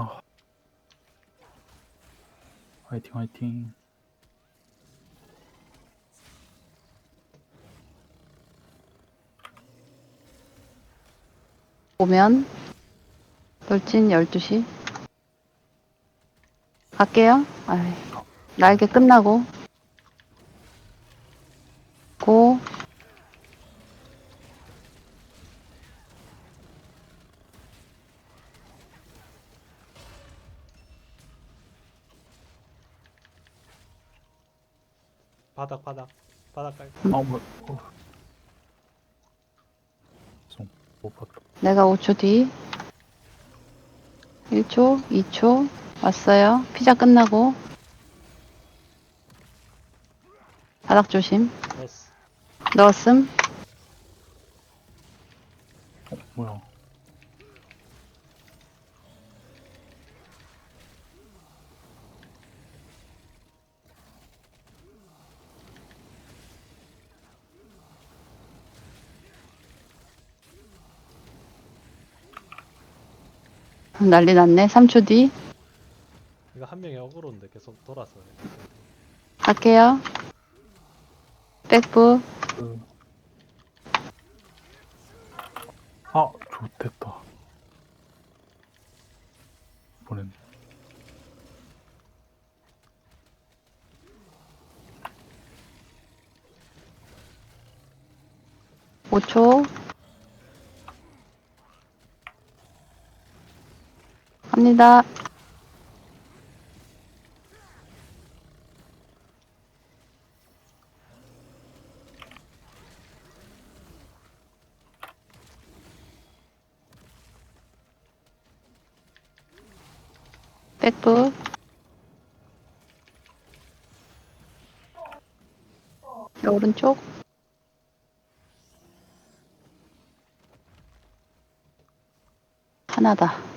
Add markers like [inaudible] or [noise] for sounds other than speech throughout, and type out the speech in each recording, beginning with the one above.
아. 화이팅 화이팅. 오면 돌진 12시 갈게요 아이, 날개 끝나고 바닥 바닥 바닥 깔. 아 뭐. 어. 못. 내가 5초 뒤 1초 2초 왔어요 피자 끝나고 바닥 조심. 넣었음 어 뭐야? 난리 났네 3초 뒤 이거 한 명이 어그로인데 계속 돌아서. 갈게요 백부 그... 아 좋됐다. 보냈네. 오초 갑니다. 백부 오른쪽 하나다.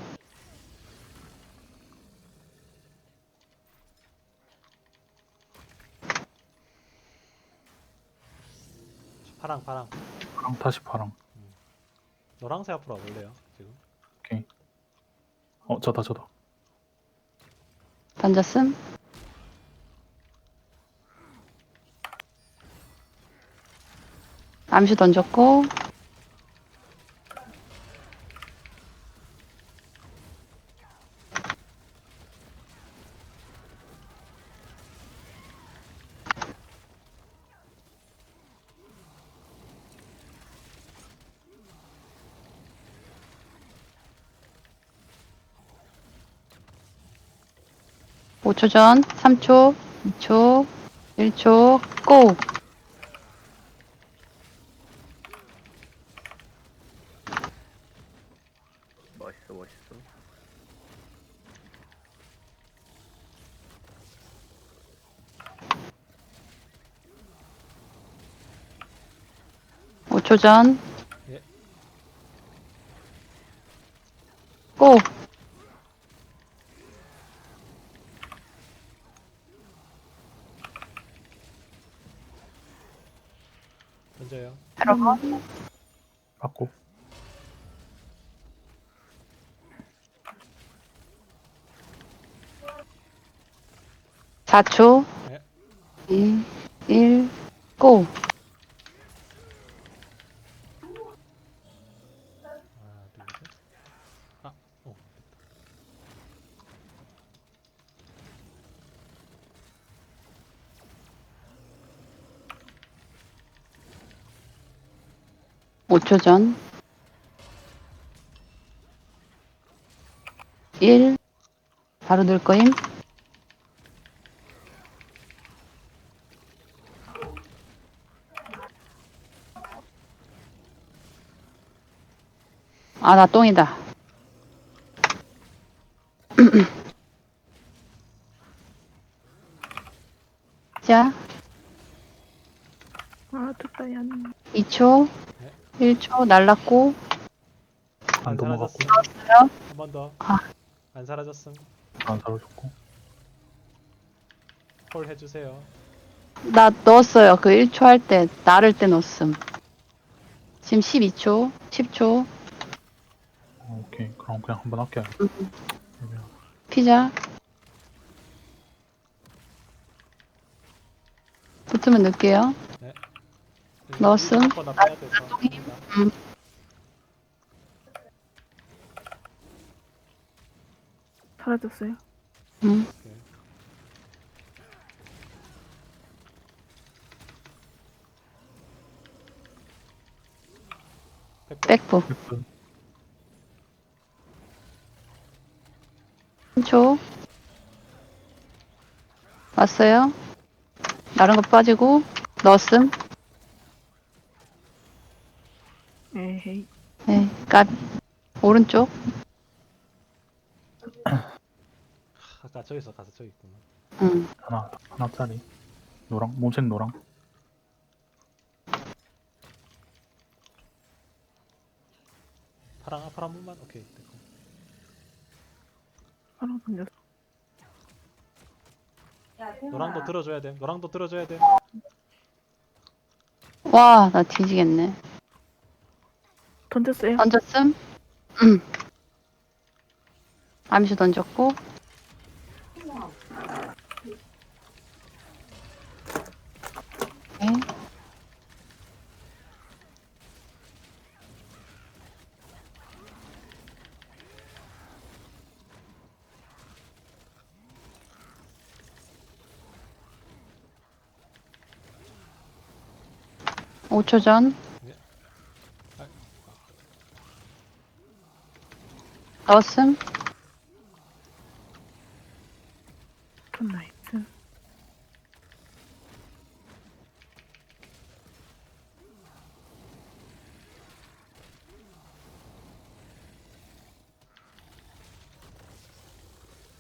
파랑 파랑. 파랑 다시 파랑. 노랑색 앞으로 와볼래요? 지금. 오케이. 어 저다 저다. 던졌음. 암시 던졌고 오초 전, 3초, 2초, 1초, 고! 멋있어 멋있어 오초 전. 예. 고! 던져요. 여러분. 받고. 사초 네. 2, 5초 전 1. 바로 넣을 거임. 아, 나 똥이다. [clears throat] 자. 아, 됐다, 야. 2초. 1초 날랐고, 안안 넘어갔고 사라졌음. 한번 더. 아. 안 사라졌음. 안 사라졌고. 콜 해주세요. 나 넣었어요. 그 1초 할 때, 나를 때 넣었음. 지금 12초, 10초. 어, 오케이 그럼 그냥 한번 할게요. 애매하다. 피자. 붙으면 넣을게요. 넣었음. 나 빼야 돼서. 음. 사라졌어요. 백분. 3초. 왔어요. 다른 거 빠지고, 넣었음. 에헤이. 네, 까 오른쪽. 아까 저기서 가서 저기 있구나. 음. 하나, 하나짜리. 노랑, 몸색 노랑. 파랑 파란 분만 오케이. 됐고. 바로 던졌어. 노랑도 들어줘야 돼. 노랑도 들어줘야 돼. 와, 나 뒤지겠네. 던졌어요. 던졌음. 음. 암시 던졌고. 네. 오초 전. 네. 아. 넣었음. 전 나이스.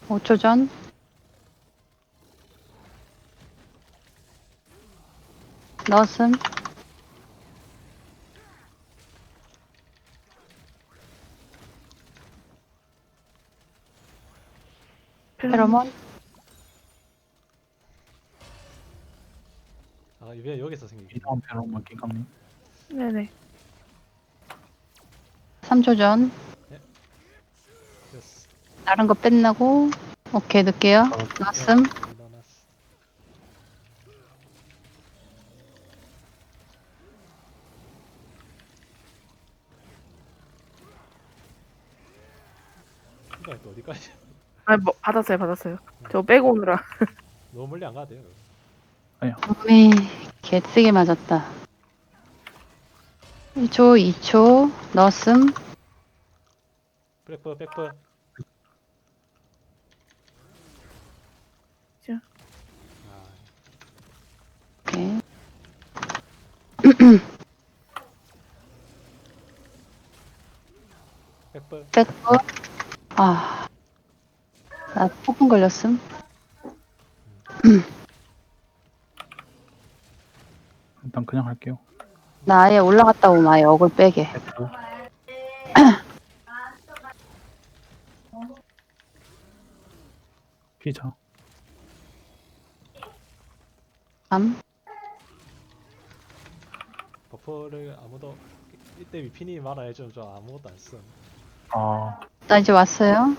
오초 전. 넣었음. 페로몬. 아 이게 여기서 생긴 이 다음 패러만 킹감님. 네네. 3초 전. 다른 거 뺐나고. 오케이, 넣을게요. 넣었음. 넣어놨어. 이거 또 어디까지? 아, 뭐, 받았어요, 받았어요. 저 빼고 오느라. [laughs] 너무 멀리 안 가도 돼요. 몸이 개쓰게 맞았다. 1초, 2초. 넣었음. 백퍼 백퍼. 자. 아, 오케이. [clears throat] 백퍼. 백업. 아. 나 폭풍 걸렸음. [clears throat] 일단 그냥 할게요. 나 아예 올라갔다 오면 아예 억을 빼게. [clears throat] 피자. 3. 버퍼를 아무도 이- 이때 위핀이 말아야죠. 저 아무것도 안 써. 아, 나 이제 왔어요.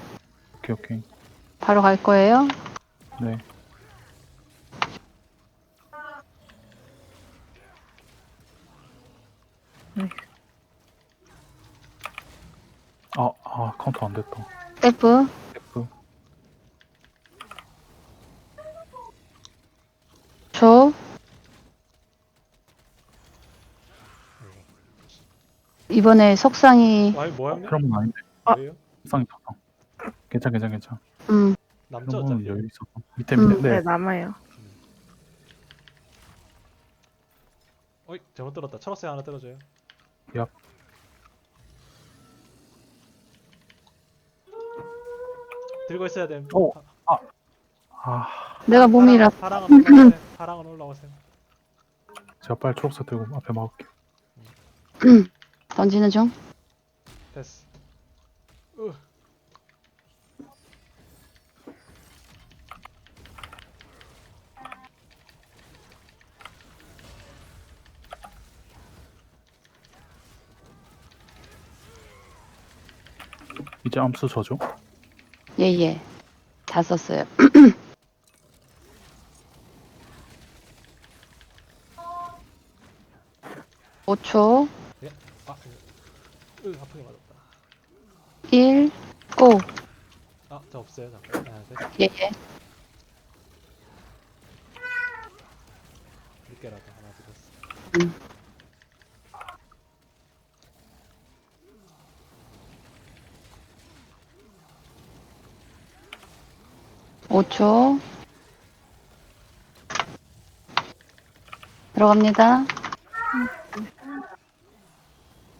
오케이, 오케이. 바로 갈 거예요. 네. 네. 아, 아, 카운터 안 됐다. F. F. 초. 이번에 속상이, 아니 뭐 하냐? 그런 건 아닌데. 아. 뭐예요? 상이 탔다. 괜찮, 괜찮, 괜찮. 음, 남자 그런 거는 어차피. 여유 있었어. 밑에, 음, 밑에. 네, 네. 남아요. 어이 잘못 들었다. 초록색 하나 떨어져요. 얍. 들고 있어야 돼. 오. 파- 아, 내가 몸이라. 파랑은 올라오세요. 파랑은 올라오세요. 제가 빨리 초록색 들고 앞에 막을게요. 던지는 중. 됐어. 이제 암수 저죠? 예 예. 다 썼어요. [clears throat] 오초 아, 으, 아프게 맞았다. 1, 고! 아, 저 없어요. 잠깐. 하나, 셋. 예 예. 늦게라도 하나 들었어. 음. 오초 들어갑니다.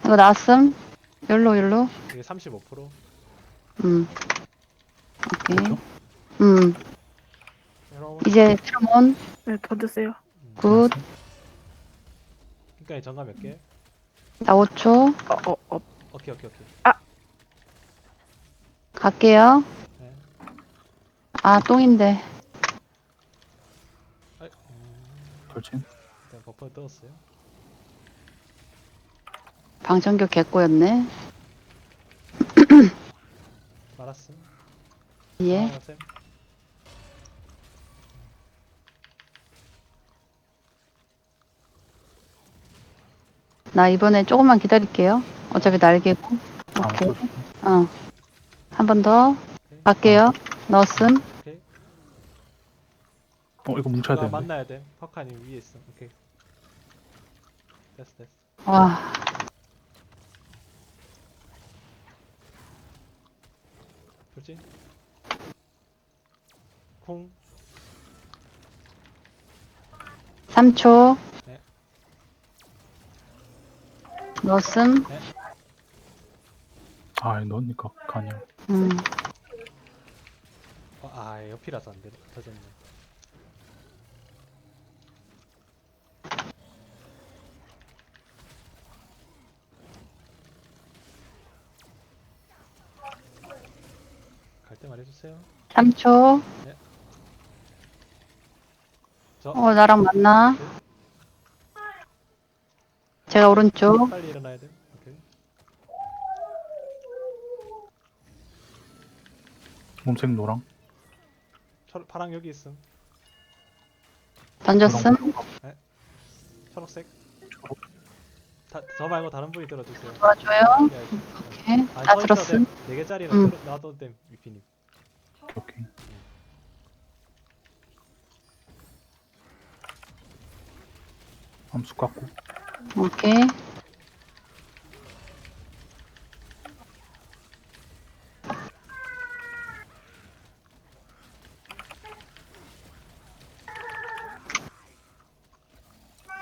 이거 나왔음? 열로, 열로. 이게 35%. 음. 오케이. 음. 여러분. 이제 페로몬. 네, 던졌어요. 음. 굿. 그러니까 정가 몇 개? 나 5초. 어, 어, 어. 오케이, 오케이, 오케이. 갈게요. 네. 아, 똥인데. 아, 돌진. 일단 버퍼 떠었어요. 방청객 개꼬였네. [clears throat] 말았음. 예. 아, 쌤. 나 이번에 조금만 기다릴게요. 어차피 날개고. 아, 오케이. 돌진. 어. 한 번 더. 갈게요. 넣었음. 어 이거 뭉쳐야 아, 되는데. 만나야 돼. 퍼카님 위에 있어. 오케이. 됐어, 됐어. 와. 돌진. 콩. 3초. 네. 넣었음. 아 넣으니까 가냐. 음. 어, 아, 옆이라서 안 되네. 터졌네. 해주세요. 3초. 저 어, 나랑 만나. 제가 오른쪽. 빨리 일어나야 돼. 오케이. 몸색 노랑. 초, 파랑 여기 있음. 던졌음. 초록색. 다, 저 말고 다른 분이 들어주세요. 도와줘요. 네, 오케이. 아, 나서 들었음. 네 개짜리는 음. 놔둬도 돼, 위피님. 오케이. 함수 깎고. 오케이.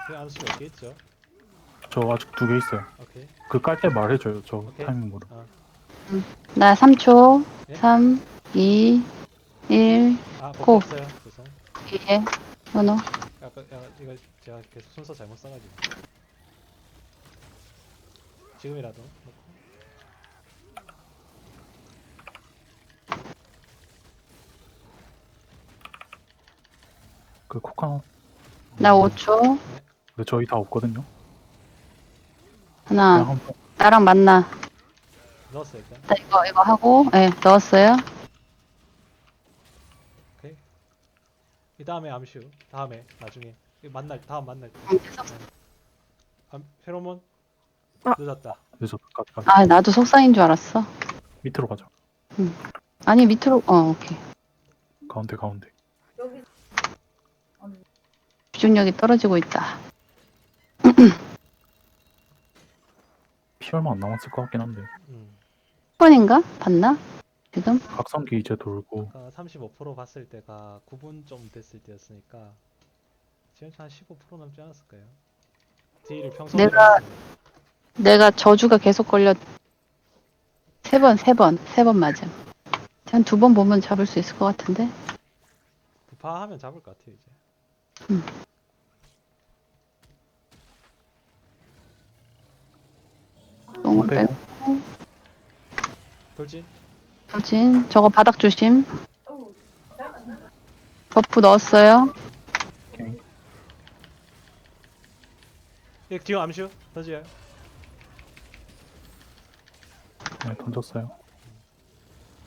그 안수 몇 개 있죠? 저 아직 두 개 있어요. 오케이. 그 깔 때 말해줘요. 저 오케이. 타이밍으로. 어. 나 3초. 네? 3, 2, 1. 아, 고. 죄송. 예. 번호. 아까 야, 이거 제가 계속 순서 잘못 써가지고. 지금이라도. 그 코카. 나 5초. 근데 저희 다 없거든요. 하나. 한번 나랑 만나. 넣었어 일단. 나 이거, 이거 하고. 예, 넣었어요. 오케이. 이 다음에 암슈. 다음에 나중에 이 만날 다음 만날 때. 음, 계속 암, 페로몬. 아. 늦었다. 늦었다. 까지 까지. 아, 나도 속상인 줄 알았어. 밑으로 가자. 아니, 밑으로. 어, 오케이. 가운데 가운데. 집중력이 떨어지고 있다. 피 얼마 안 남았을 것 같긴 한데. 음. 10분인가? 봤나? 지금? 각성기 이제 돌고. 아까 35% 봤을 때가 9분 좀 됐을 때였으니까 지금 한 15% 남지 않았을까요? 딜을 평소에 내가- 내가 저주가 계속 걸려. 세 번, 세 번, 세 번 맞음. 한 두 번 보면 잡을 수 있을 것 같은데? 부파하면 잡을 것 같아요 이제. 음. 똥을 빼고. 빼고. 돌진. 돌진. 저거 바닥 조심. 버프 넣었어요. 오케이. 이 뒤에 암슈 던져요. 네, 던졌어요.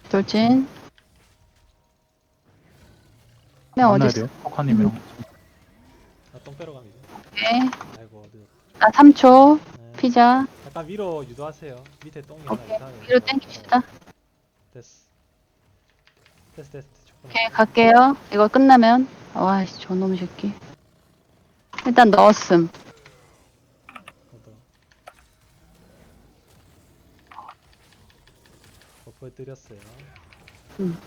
돌진. 만나야 어디 있어? 돼요? 코카님이랑. 나똥 빼러 갑니다. 오케이. 아이고 어디? 나 3초. 네. 피자. 약간 위로 유도하세요. 밑에 똥이 하나 오케이. 이상해요. 위로 당깁시다. 됐어. 됐어 됐어. 조금 오케이, 갈게요. 이거 끝나면. 와이씨, 저놈 새끼. 일단 넣었음. 얻어. 버프 드렸어요. 음.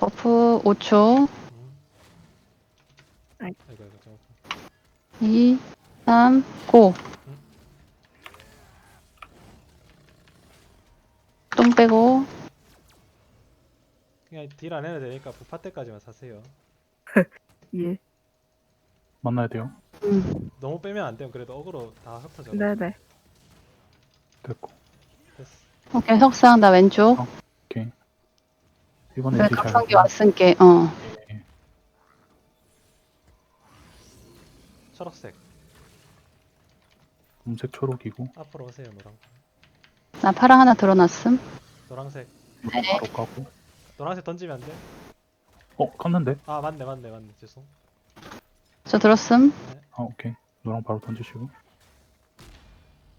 버프 5초. 음. 아이. 아이고 아이고 좀. 2, 3, 고. 똥 빼고. 그냥 딜 안 해도 되니까 부파 때까지만 사세요. [laughs] 예. 만나야 돼요? 음, 너무 빼면 안 돼요. 그래도 어그로 다 흩어져. 네네. 됐고. 됐어. 오케이, 석상, 나 왼쪽. 이번에 그래, 딜 잘. 각성기 왔으니까, 어. 초록색. 검색 초록이고. 앞으로 오세요. 노랑. 나 파랑 하나 들어놨음. 노란색. 네. 바로 까고. 노란색 던지면 안 돼? 어, 깠는데? 아 맞네 맞네 맞네. 죄송. 저 들었음. 아, 오케이. 노랑 바로 던지시고.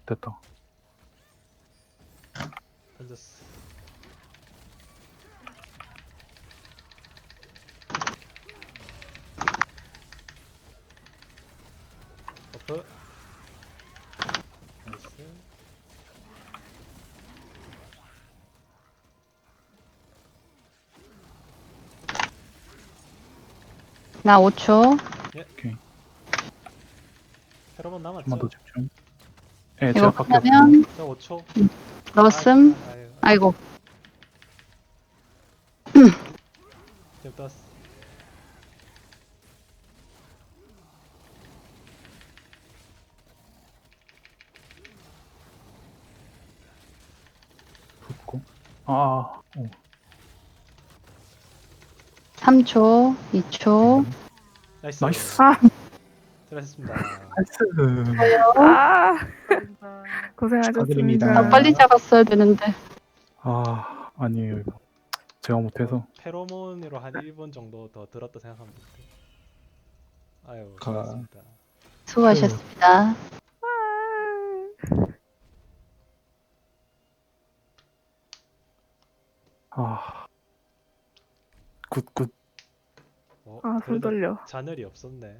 됐다. 던졌어. 버프. 나이스. 나 5초. 페로몬 남았죠? 좀만 더 집중. 예, 이거 제가 밖에 끝나면 저 5초. 넣었음. 아유, 아이고. 지금 떴어. 붙고. 아, 오. 3초, 2초. 나이스. 나이스. 아, 수고하셨습니다. 나이스. 아. 고생하셨습니다. 더 빨리 잡았어야 되는데. 아, 아니에요, 이거. 제가 못해서. 페로몬으로 한 1분 정도 더 들었다 생각하면 돼. 아유, 가- 고맙습니다. 수고하셨습니다. 아. 굿, 굿. 어, 아, 손 그래도 떨려. 잔열이 없었네.